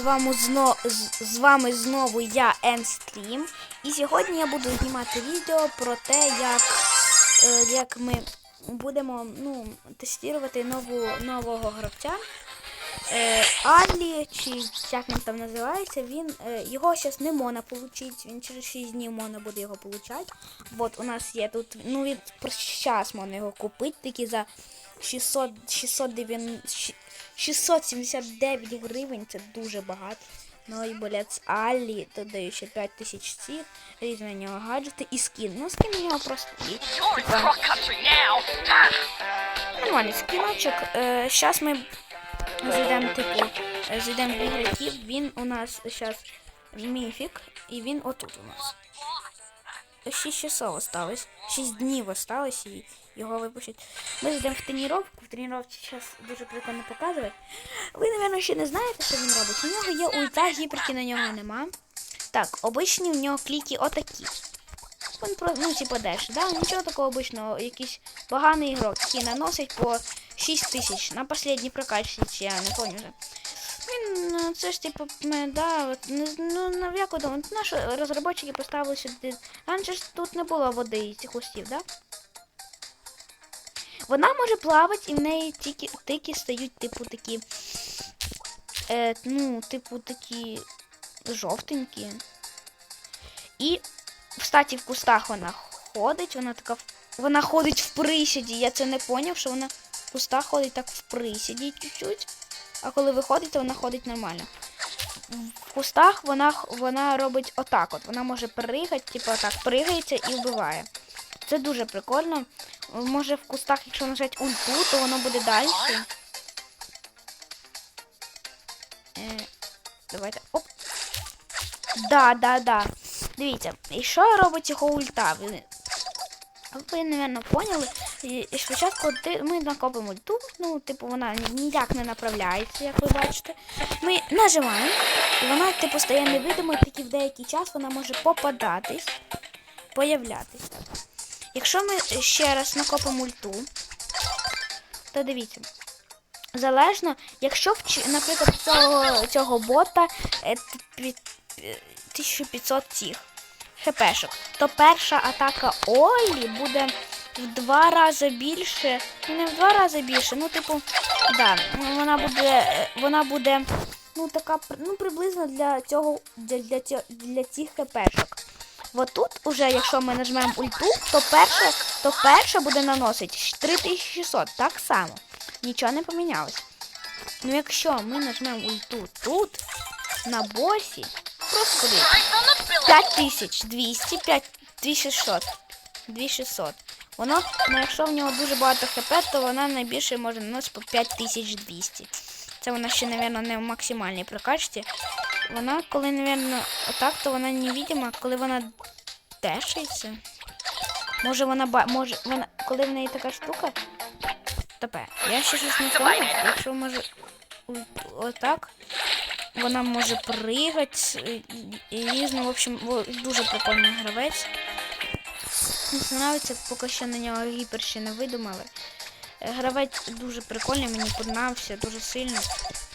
З вами, зно... з- вами знову я Енстрім. І сьогодні я буду знімати відео про те, як, е, як ми будемо ну, тестувати нову, нового гравця. Е, Арлі, чи як він там називається, він, е, його зараз не можна отримати, він через 6 днів можна буде його отримати. От у нас є тут, ну від зараз можна його купити, тільки за 600, 690, 679 гривень, це дуже багато. Ну і болець Аллі, додаю ще 5000 цих, різні на нього гаджети і скін. Ну скін у нього просто now. нормальний скіночок. Е, зараз ми зайдемо, типу, е, зайдемо в ігроків. Він у нас зараз міфік, і він отут у нас. 6 часов осталось, 6 днів осталось і його випустять. Ми зайдемо в тренування. В тренувці зараз дуже прикольно показує. Ви, напевно, ще не знаєте, що він робить. У нього є ульта, гіперки на нього нема. Так, обичні в нього кліки отакі. Він про, ну, типу, деш, да? Нічого такого обичного, якийсь поганий ігрок, який наносить по 6 тисяч на останній прокачці, чи я не пам'ятаю вже. Він, ну, це ж типу, да, от, ну, як думаєте, наші розробники поставили сюди. Раніше ж тут не було води і цих кустів, да? Вона може плавати і в неї тільки тики стають, типу, такі. Е, ну, типу, такі жовтенькі. І, кстати, в кустах вона ходить, вона така. в- Вона ходить в присіді. Я це не поняв, що вона в кустах ходить так в присіді чуть-чуть. А коли виходить, то вона ходить нормально. В кустах вона, вона робить отак от. Вона може пригати, типу отак, пригається і вбиває. Це дуже прикольно. Може в кустах, якщо нажати ульту, то воно буде далі. Е, давайте. Оп. Да, да, да. Дивіться, і що робить його ульта? Ви, ви напевно, поняли. І, спочатку ми накопимо ульту, ну, типу, вона ніяк не направляється, як ви бачите. Ми нажимаємо, і вона, типу, стає невидимою, тільки в деякий час вона може попадатись, появлятись. Якщо ми ще раз накопимо ульту, то дивіться. Залежно, якщо, наприклад, цього, цього бота е, т- пі- е, 1500 цих хпшок, то перша атака Олі буде в два рази більше. Не в два рази більше, ну, типу, да, вона буде, вона буде, ну, така, ну, приблизно для цього, для, для, для цих хпшок. От тут уже, якщо ми нажмемо ульту, то перше, то перше буде наносити 3600, так само. Нічого не помінялось. Ну якщо ми нажмемо ульту тут, на босі, просто billet. 5200, 5600, 2600. Воно, ну якщо в нього дуже багато хп, то вона найбільше може наносити по 5200. Це вона ще, мабуть, не в максимальній прокачці. Вона, коли, мабуть, отак, то вона невидима, коли вона дешається. Може вона ба. Може вона. Коли в неї така штука. Тепер. Я ще щось не пам'ятаю. Якщо може. Отак. Вона може пригати і, різно. В общем, дуже прикольний гравець. Мені подобається, поки що на нього гіпер ще не видумали. Гравець дуже прикольний, мені подобався дуже сильно.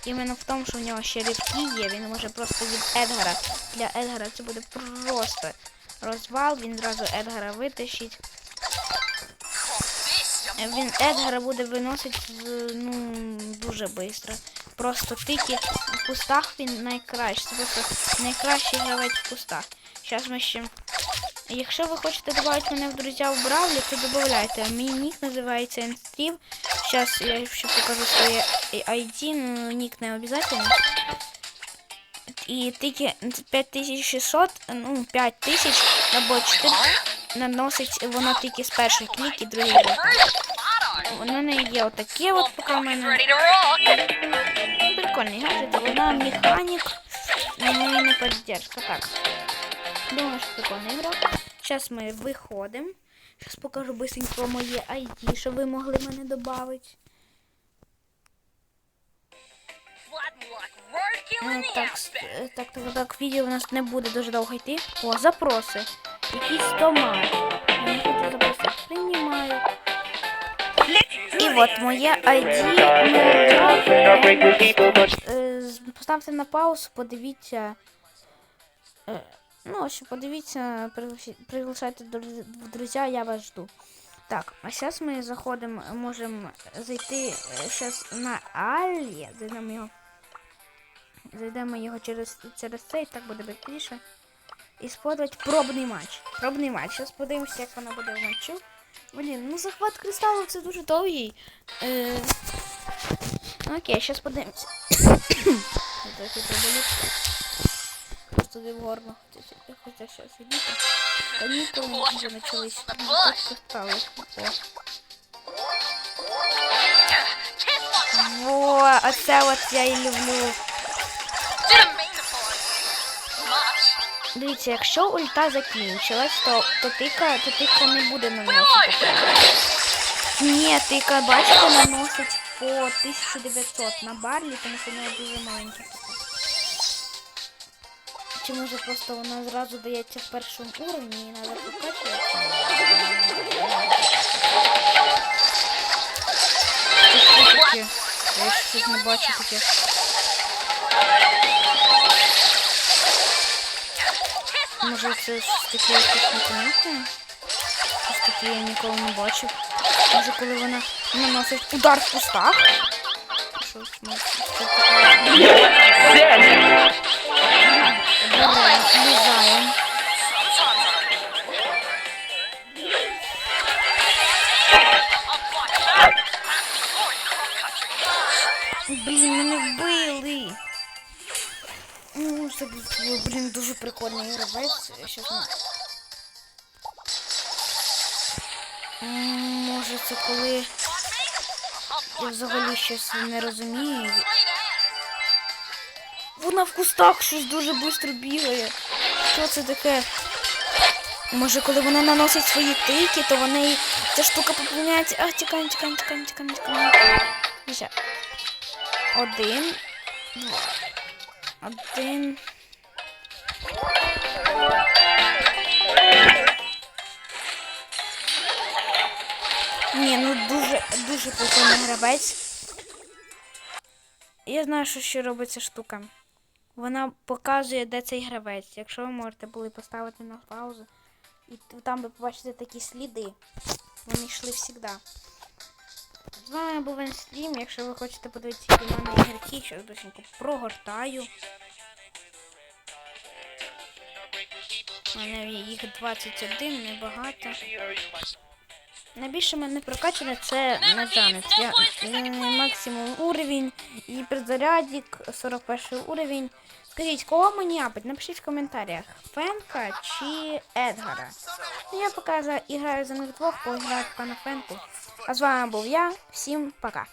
Іменно в тому, що в нього ще рівки є, він може просто від Едгара. Для Едгара це буде просто розвал, він зразу Едгара витащить. Він Едгара буде виносити ну, дуже швидко. Просто тільки в кустах він найкращий. Це просто найкращий гравець в кустах. Зараз ми ще. Якщо ви хочете додати мене в друзі в Бравлі, то додавайте. Мій нік називається Енстрів. Зараз я ще покажу своє ID, ну нік не обов'язково. І тільки 5600, ну 5000 або 4 наносить воно тільки з першої кліки, другий бота. Auto. Воно не є отаке от поки в мене. Прикольний гаджет, вона механік, ну і не поддержка. Так. Думаю, що прикольний ігрок. Зараз ми виходимо. Зараз покажу быстренько моє ID, щоб ви могли мене додати. Е, Так, е, так, так, так, відео у нас не буде дуже довго йти. О, запроси. Якісь томат. Я не. Приймаю. І от моє ID. Е, поставте на паузу, подивіться. Е, ну, що подивіться, приглашайте в друзі, я вас жду. Так, а зараз ми заходимо, можемо зайти зараз на Алі, зайдемо його. Зайдемо його через, через це, і так буде швидше. І сподобать пробний матч. Пробний матч. Зараз подивимося, як вона буде в матчу. Блін, ну захват кристалу це дуже довгий. Е... Окей, зараз подивимося. Просто в горло. Хоча зараз сидіти. Канікули вже почались. One. Во, оце от я і люблю. Дивіться, якщо ульта закінчилась, то, то тика, то тика не буде наносити. Ні, тика, бачите, наносить по 1900 на барлі, тому що в нього дуже маленькі. Чи може просто вона зразу дається в першому уровні і треба? Що таке? Я ще щось не бачу таке. Може це щось таке якесь непонятне? Щось таке я ніколи не бачив. Може коли вона наносить удар в кустах? Щось може це таке. Добре, влізаємо. Блін, мене вбили. Ну, це був, блін, дуже прикольний гравець. Щас. М, Може це коли я взагалі щось не розумію. Вона в кустах щось дуже швидко бігає. Що це таке? Може, коли вона наносить свої тики, то вони ця штука поповняється. А, тікаємо, тікаємо, тікаємо, тікаємо, тікаємо. Ще. Один. Два. Один. Ні, ну дуже, дуже прикольний гравець. Я знаю, що ще робить ця штука. Вона показує, де цей гравець. Якщо ви можете були поставити на паузу, і там ви побачите такі сліди. Вони йшли завжди. З вами був Енстрім. Якщо ви хочете подивитися які в мене ігроки, що досінько прогортаю. У мене їх 21, небагато. Найбільше мене прокачане це нажанець. Я, я максимум уровень і призарядік 41 уровень. Скажіть, кого мені апить? Напишіть в коментарях. Фенка чи Едгара. Ну, Я поки за- граю за них двох, поіграю поки на Фенку. А з вами був я. Всім пока.